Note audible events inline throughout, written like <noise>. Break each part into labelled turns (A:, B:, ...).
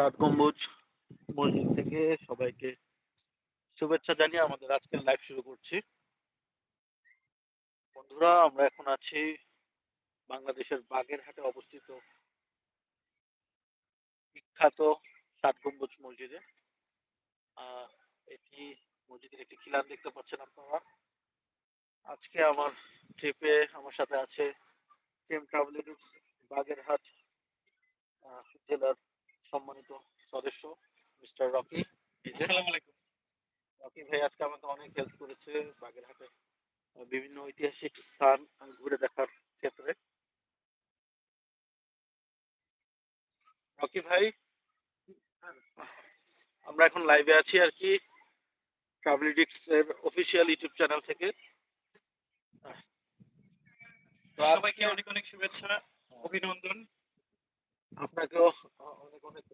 A: সাত গম্বুজ মসজিদ থেকে সবাইকে শুভেচ্ছা জানিয়ে আমাদের আজকের লাইভ শুরু করছি। বন্ধুরা, আমরা এখন আছি বাংলাদেশের বাগেরহাটে অবস্থিত বিখ্যাত সাত গম্বুজ মসজিদে। এটি মসজিদের একটি খিলান দেখতে পাচ্ছেন আপনারা। আজকে আমার ট্রিপে আমার সাথে আছে টিম ট্রাভেল বাগেরহাট জেলার সম্মানিত সদস্য মিস্টার রকি। রকি ভাই আজকে আমাকে অনেক হেল্প করেছে বাগেরহাটে। বিভিন্ন ঐতিহাসিক স্থান ঘুরে দেখার ক্ষেত্রে। রকি ভাই আমরা এখন লাইভে আছি আর কি ট্রাভেলিডিক্স এর অফিসিয়াল ইউটিউব চ্যানেল থেকে।
B: সবাইকে অনেক অনেক শুভেচ্ছা অভিনন্দন।
A: আপনাকেও অনেক অনেক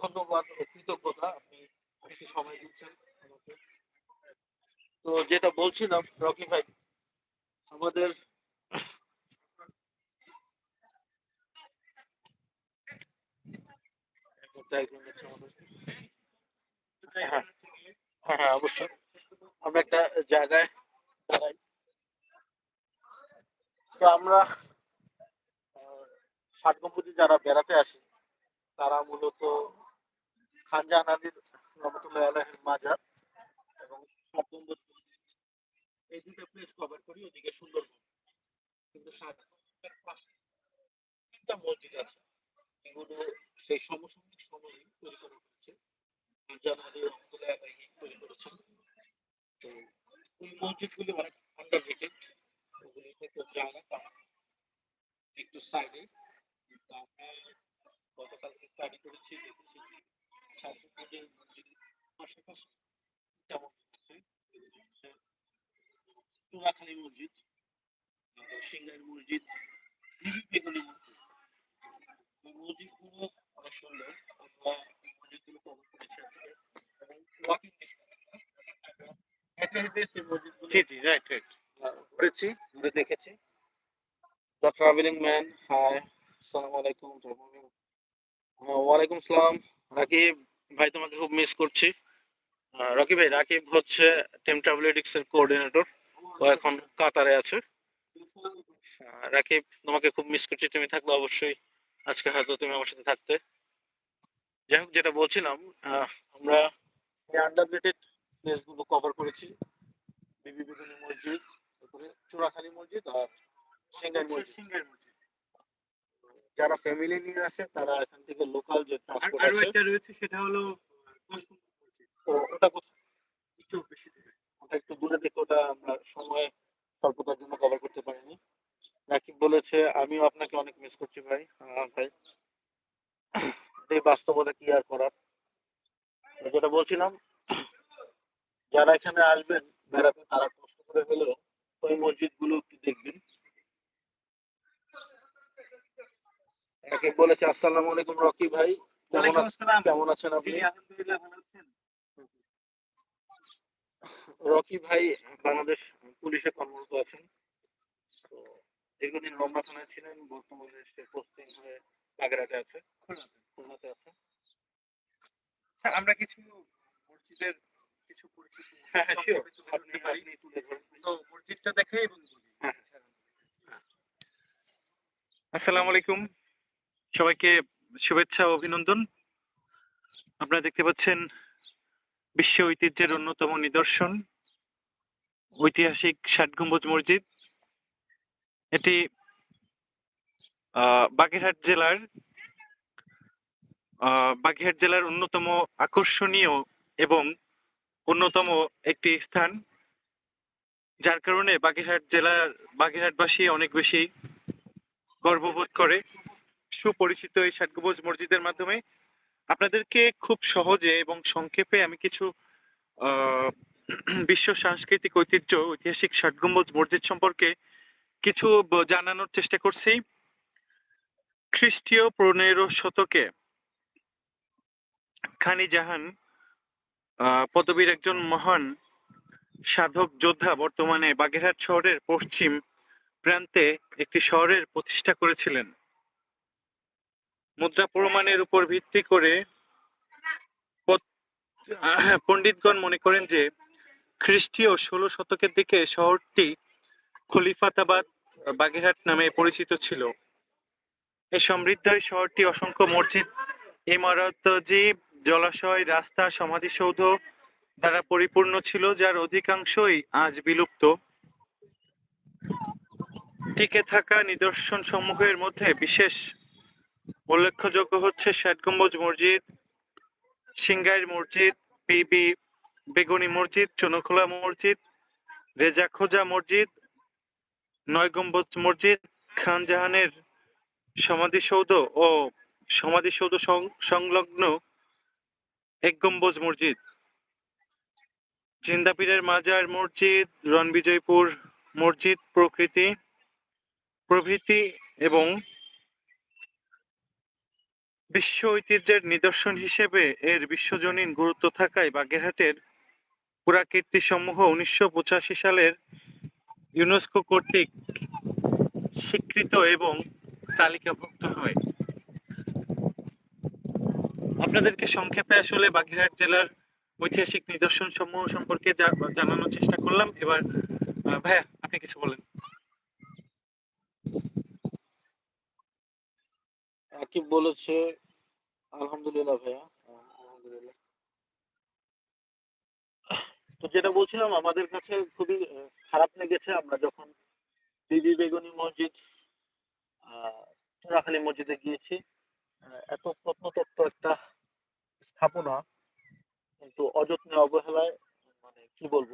A: ধন্যবাদ ও কৃতজ্ঞতা। আপনি একটু সময় দিচ্ছেন আমাকে। তো যেটা বলছিলাম, রকি ভাই, আমাদের। হ্যাঁ হ্যাঁ অবশ্যই। আমরা একটা জায়গায় দাঁড়াই। তো আমরা ষাট গম্বুজে যারা বেড়াতে আসে, তারা মূলত খানজাহান আলীর রহমতুল্লাহ মাজার এবং ষাট গম্বুজ এই দুটো প্লেস কভার করি, ওদিকে সুন্দরবন। কিন্তু ষাট পাশে তিনটা মসজিদ আছে এগুলো সেই সমসাময়িক সময়ে তৈরি করা হয়েছে। খানজাহান আলী রহমতুল্লাহ তৈরি করেছেন। তো ওই মসজিদগুলি অনেক আন্ডার রেটেড ওগুলিতে কম একটু সাইডে আমরা দেখেছি যে মসজিদ এই মসজিদগুলো সুন্দর আমরা এই মসজিদগুলো করেছি এবং ওয়াকিং হেঁটে হেঁটে সেই মসজিদগুলো
B: জি জি রাইট
A: ঘুরে দেখেছি। দ্য ট্রাভেলিং ম্যান হাই হ্যাঁ, ওয়ালাইকুম সালাম। রাকিব ভাই তোমাকে খুব মিস করছি। রকি ভাই রাকিব হচ্ছে টিম ট্রাভেলেটিক্স এর কোঅর্ডিনেটর ও এখন কাতারে আছে। রাকিব তোমাকে খুব মিস করছি। তুমি থাকলে অবশ্যই আজকে হয়তো তুমি আমার সাথে থাকতে। যাই হোক যেটা বলছিলাম আমরা এই আন্ডারগ্রেটেড প্লেসগুলো কভার করেছি। বিবি মসজিদ তারপরে চোরাখালী মসজিদ আর সিঙ্গাই মসজিদ। যারা ফ্যামিলি নিয়ে আসে তারা এখান থেকে লোকাল যে ট্রান্সপোর্ট আছে
B: একটা রয়েছে সেটা হলো
A: ওটা
B: একটু বেশি দূরে।
A: ওটা একটু দূরে দেখে ওটা আমরা সময় স্বল্পতার জন্য কভার করতে পারিনি। রাকিব বলেছে আমিও আপনাকে অনেক মিস করছি ভাই ভাই। এই বাস্তবতা কি আর করার? যেটা বলছিলাম যারা এখানে আসবেন বেড়াতে তারা কষ্ট করে হলেও ওই মসজিদগুলো একটু দেখবেন। রাকিব বলেছে আসসালামু আলাইকুম রকি ভাই কেমন আছেন? কেমন আছেন আপনি? রকি ভাই বাংলাদেশ পুলিশে কর্মরত আছেন। তো দীর্ঘদিন রমনা থানায় ছিলেন বর্তমানে সে পোস্টিং হয়ে বাগেরহাটে আছে খুলনাতে আছে।
B: হ্যাঁ, আমরা কিছু মসজিদের কিছু পরিচিতি
A: হ্যাঁ হ্যাঁ.
B: তুলে
A: আপনি আপনি তুলে ধরুন।
B: তো মসজিদটা
A: হ্যাঁ।
B: আসসালামু আলাইকুম। সবাইকে শুভেচ্ছা ও অভিনন্দন। আপনারা দেখতে পাচ্ছেন বিশ্ব ঐতিহ্যের অন্যতম নিদর্শন, ঐতিহাসিক ষাট গম্বুজ মসজিদ। এটি বাগেরহাট জেলার বাগেরহাট জেলার অন্যতম আকর্ষণীয় এবং অন্যতম একটি স্থান। যার কারণে বাগেরহাট জেলার, বাগেরহাটবাসী অনেক বেশি গর্ববোধ করে। সুপরিচিত এই ষাটগম্বুজ মসজিদের মাধ্যমে আপনাদেরকে খুব সহজে এবং সংক্ষেপে আমি কিছু বিশ্ব সাংস্কৃতিক ঐতিহ্য, ঐতিহাসিক ষাটগম্বুজ মসজিদ সম্পর্কে কিছু জানানোর চেষ্টা করছি। খ্রিস্টীয় পনেরো শতকে খানি জাহান পদবীর একজন মহান সাধক যোদ্ধা বর্তমানে বাগেরহাট শহরের পশ্চিম প্রান্তে একটি শহরের প্রতিষ্ঠা করেছিলেন। মুদ্রা প্রমাণের উপর ভিত্তি করে পণ্ডিতগণ মনে করেন যে খ্রিস্টীয় ষোলো শতকের দিকে শহরটি খলিফাতাবাদ বাগেরহাট নামে পরিচিত ছিল। এই সমৃদ্ধ শহরটি অসংখ্য মসজিদ, ইমারতজি, জলাশয়, রাস্তা, সমাধিসৌধ দ্বারা পরিপূর্ণ ছিল, যার অধিকাংশই আজ বিলুপ্ত। টিকে থাকা নিদর্শন সমূহের মধ্যে বিশেষ উল্লেখযোগ্য হচ্ছে ষাট গম্বুজ মসজিদ সিংগাইর মসজিদ বিবি বেগুনি মসজিদ, চুনখোলা মসজিদ রেজা খোজা মসজিদ, নয় গম্বুজ মসজিদ খান জাহানের সমাধিসৌধ ও সমাধিসৌধ সংলগ্ন এক গম্বুজ মসজিদ। জিন্দাপীরের মাজার মসজিদ, রণবিজয়পুর মসজিদ প্রকৃতি প্রভৃতি এবং বিশ্ব ঐতিহ্যের নিদর্শন হিসেবে এর বিশ্বজনীন গুরুত্ব থাকায় বাগেরহাটের পুরাকীর্তি সমূহ উনিশশো পঁচাশি সালের ইউনেস্কো কর্তৃক স্বীকৃত এবং তালিকাভুক্ত হয়। আপনাদেরকে সংক্ষেপে আসলে বাগেরহাট জেলার ঐতিহাসিক নিদর্শন সমূহ সম্পর্কে জানানোর চেষ্টা করলাম। এবার ভাইয়া, আপনি কিছু বলেন।
A: আকিব বলেছে? আলহামদুলিল্লাহ ভাইয়া। তো যেটা বলছিলাম, আমাদের কাছে খুবই খারাপ লেগেছে। আমরা যখন বিবি বেগুনি মসজিদ চোরাখালী মসজিদে গিয়েছি এত প্রত্নতত্ত্ব একটা স্থাপনা, কিন্তু অযত্নে অবহেলায় মানে কি বলব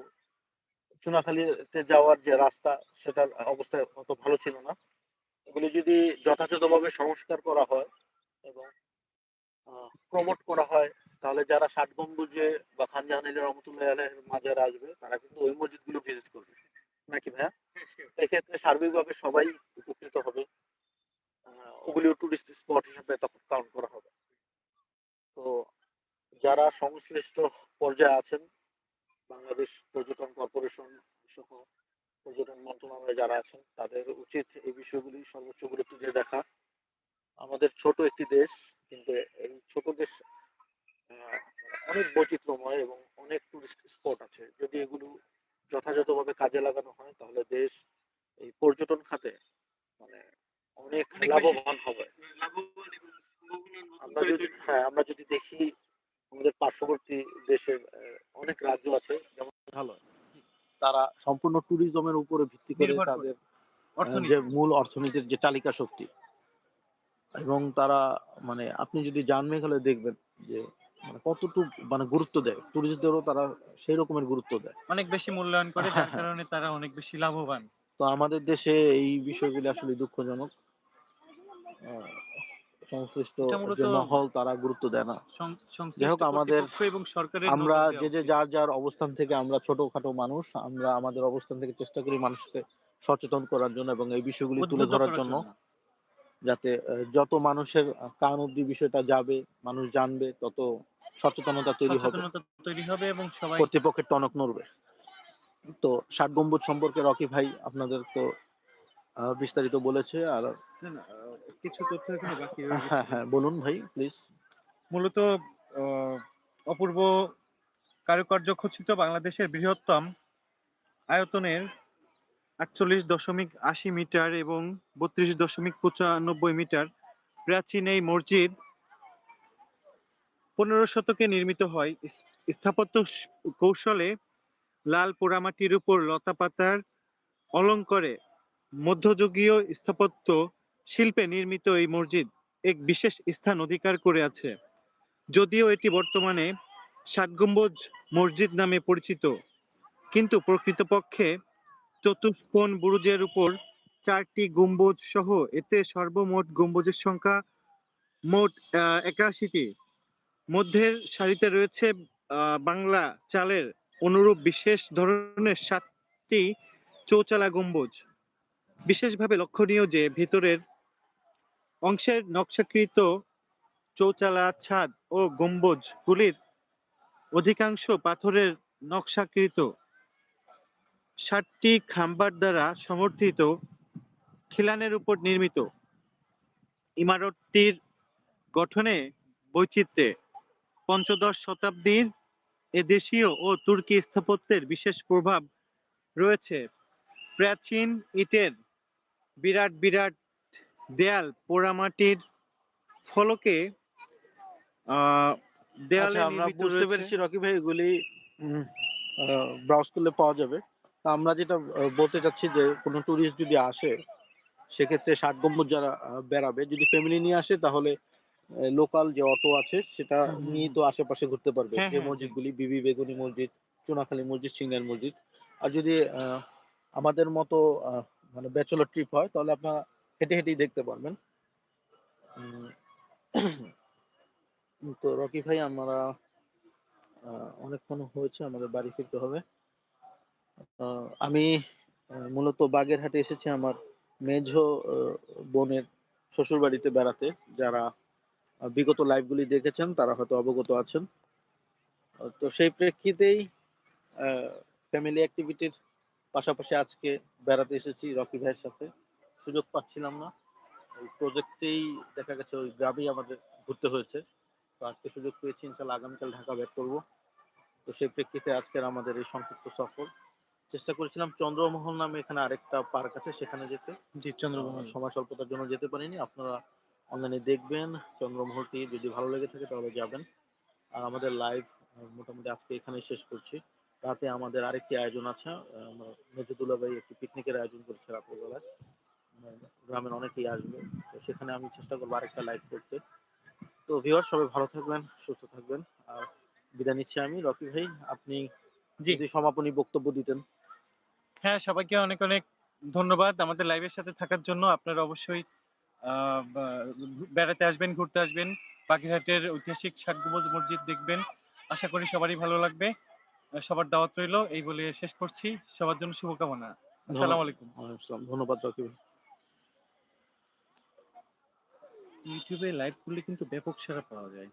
A: চুনাখালীতে যাওয়ার যে রাস্তা, সেটার অবস্থা অত ভালো ছিল না। এগুলি যদি যথাযথভাবে সংস্কার করা হয় এবং প্রমোট করা হয় তাহলে যারা ষাট গম্বুজে বা খানজাহানের রহমতুল্লাহ আলহের মাজার আসবে তারা কিন্তু ওই মসজিদগুলো ভিজিট করবে। নাকি ভাইয়া? এক্ষেত্রে সার্বিকভাবে সবাই উপকৃত হবে। ওগুলিও টুরিস্ট স্পট হিসেবে তখন কাউন্ট করা হবে। তো যারা সংশ্লিষ্ট পর্যায়ে আছেন বাংলাদেশ পর্যটন কর্পোরেশন সহ পর্যটন মন্ত্রণালয়ে যারা আছেন তাদের উচিত এই বিষয়গুলি সর্বোচ্চ গুরুত্ব দিয়ে দেখা। আমাদের ছোট একটি দেশ কিন্তু এই ছোট দেশ আহ, অনেক বৈচিত্র্যময় এবং অনেক টুরিস্ট স্পট আছে। যদি এগুলো যথাযথভাবে কাজে লাগানো হয় তাহলে দেশ এই পর্যটন খাতে মানে অনেক লাভবান হবে। আমরা যদি হ্যাঁ আমরা যদি দেখি আমাদের পার্শ্ববর্তী দেশের অনেক রাজ্য আছে যেমন মেঘালয়। তারা সম্পূর্ণ ট্যুরিজমের উপরে ভিত্তি করে তাদের যে মূল অর্থনীতির যে চালিকা শক্তি। এবং তারা মানে আপনি যদি যান মেঘালয় দেখবেন যে মানে কতটুকু মানে গুরুত্ব দেয় ট্যুরিস্টদেরও তারা সেই রকমের গুরুত্ব দেয়।
B: অনেক বেশি মূল্যায়ন করে
A: হ্যাঁ,
B: যার কারণে তারা অনেক বেশি লাভবান।
A: তো আমাদের দেশে এই বিষয়গুলি আসলে দুঃখজনক। সংশ্লিষ্ট যে মহল তারা গুরুত্ব দেয় না। যাই হোক, আমাদের-
B: এবং সরকারের
A: আমরা যে যে যার যার অবস্থান থেকে আমরা ছোটখাটো মানুষ আমরা আমাদের অবস্থান থেকে চেষ্টা করি মানুষকে সচেতন করার জন্য এবং এই বিষয়গুলি তুলে ধরার জন্য। যাতে যত মানুষের কান অব্দি বিষয়টা যাবে মানুষ জানবে তত সচেতনতা তৈরি হবে।
B: তৈরি হবে এবং সবাই
A: কর্তৃপক্ষের টনক নড়বে। তো ষাট গম্বুজ সম্পর্কে রকি ভাই আপনাদের তো আহ, বিস্তারিত বলেছে আর
B: কিছু তথ্য এখানে বাকি <laughs>
A: হ্যাঁ হ্যাঁ বলুন ভাই প্লিজ
B: মূলত আহ, অপূর্ব কারুকার্য খচিত বাংলাদেশের বৃহত্তম আয়তনের আটচল্লিশ দশমিক আশি মিটার এবং বত্রিশ দশমিক পঁচানব্বই মিটার প্রাচীন এই মসজিদ পনেরো শতকে নির্মিত হয়। স্থাপত্য কৌশলে লাল পোড়ামাটির উপর লতাপাতার অলঙ্করে মধ্যযুগীয় স্থাপত্য শিল্পে নির্মিত এই মসজিদ এক বিশেষ স্থান অধিকার করে আছে। যদিও এটি বর্তমানে ষাট গম্বুজ মসজিদ নামে পরিচিত, কিন্তু প্রকৃতপক্ষে চতুষ্কোণ বুরুজের উপর চারটি গম্বুজ সহ এতে সর্বমোট গম্বুজের সংখ্যা মোট একাশিটি। মধ্যের সারিতে রয়েছে বাংলা চালের অনুরূপ বিশেষ ধরনের সাতটি চৌচালা গম্বুজ। বিশেষভাবে লক্ষণীয় যে ভেতরের অংশের নকশাকৃত চৌচালা, ছাদ ও গম্বুজগুলির অধিকাংশ পাথরের নকশাকৃত। ষাটটি খাম্বার দ্বারা সমর্থিত খিলানের উপর নির্মিত ইমারতটির গঠনে বৈচিত্র্যে পঞ্চদশ শতাব্দীর এ দেশীয় ও তুর্কি স্থাপত্যের বিশেষ প্রভাব রয়েছে। প্রাচীন ইটের বিরাট বিরাট দেয়াল পোড়ামাটির ফলকে আহ দেয়ালে
A: আচ্ছা, আমরা বুঝতে পেরেছি রকি ভাই এগুলি ব্রাউজ করলে পাওয়া যাবে। আমরা যেটা বলতে চাচ্ছি যে কোনো ট্যুরিস্ট যদি আসে সেক্ষেত্রে ষাট গম্বুজ যারা বেড়াবে যদি ফ্যামিলি নিয়ে আসে তাহলে লোকাল যে অটো আছে সেটা নিয়ে তো আশেপাশে ঘুরতে পারবে।
B: হ্যাঁ,
A: যে
B: হ্যাঁ,
A: মসজিদগুলি বিবি বেগুনি মসজিদ চুনাখালী মসজিদ সিঙ্গার মসজিদ। আর যদি আহ, আমাদের মতো আহ, মানে ব্যাচেলর ট্রিপ হয় তাহলে আপনারা হেঁটে হেঁটেই দেখতে পারবেন। উম, তো রকি ভাই আমরা আহ, অনেকক্ষণ হয়েছে আমাদের বাড়ি ফিরতে হবে। আমি মূলত বাগেরহাটে এসেছি আমার মেঝ বোনের শ্বশুর বাড়িতে। বেড়াতে যারা বিগত লাইভগুলি দেখেছেন, তারা হয়তো অবগত আছেন। তো সেই প্রেক্ষিতেই ফ্যামিলি অ্যাক্টিভিটির পাশাপাশি আজকে বেড়াতে এসেছি রকি ভাইয়ের সাথে। সুযোগ পাচ্ছিলাম না। ওই প্রজেক্টেই দেখা গেছে ওই গ্রামেই আমাদের ঘুরতে হয়েছে। তো আজকে সুযোগ পেয়েছি, ইনশাল্লাহ আগামীকাল ঢাকা ব্যাক করব। তো সেই প্রেক্ষিতে আজকের আমাদের এই সংক্ষিপ্ত সফর। চেষ্টা করেছিলাম চন্দ্রমোহন নামে এখানে আরেকটা পার্ক আছে সেখানে যেতে।
B: জি
A: আহ,
B: চন্দ্রমোহন
A: সময় স্বল্পতার জন্য যেতে পারিনি। আপনারা অনলাইনে দেখবেন চন্দ্রমোহনটি। যদি ভালো লেগে থাকে তাহলে যাবেন। আর আমাদের লাইভ মোটামুটি আজকে এখানেই শেষ করছি। রাতে আমাদের আরেকটি আয়োজন আছে। মেজুদুল্লাহ ভাই একটি পিকনিকের আয়োজন করছে রাত্রেবেলায়। আহ, গ্রামের অনেকেই আসবে। তো সেখানে আমি চেষ্টা করব আরেকটা লাইভ করতে। তো ভিউয়ার সবাই ভালো থাকবেন সুস্থ থাকবেন। আর বিদায় নিচ্ছি আমি। রকি ভাই আপনি
B: জি।
A: যদি সমাপনী বক্তব্য দিতেন।
B: হ্যাঁ সবাইকে অনেক অনেক ধন্যবাদ আমাদের লাইভের সাথে থাকার জন্য। আপনারা অবশ্যই আহ, বেড়াতে আসবেন ঘুরতে আসবেন বাগেরহাটের ঐতিহাসিক ষাটগম্বুজ মসজিদ দেখবেন। আশা করি সবারই ভালো লাগবে। সবার দাওয়াত রইল এই বলে শেষ করছি। সবার জন্য শুভকামনা। আসসালামু আলাইকুম।
A: আসসালাম। ধন্যবাদ
B: ইউটিউবে লাইভ করলে কিন্তু ব্যাপক সারা পাওয়া যায়।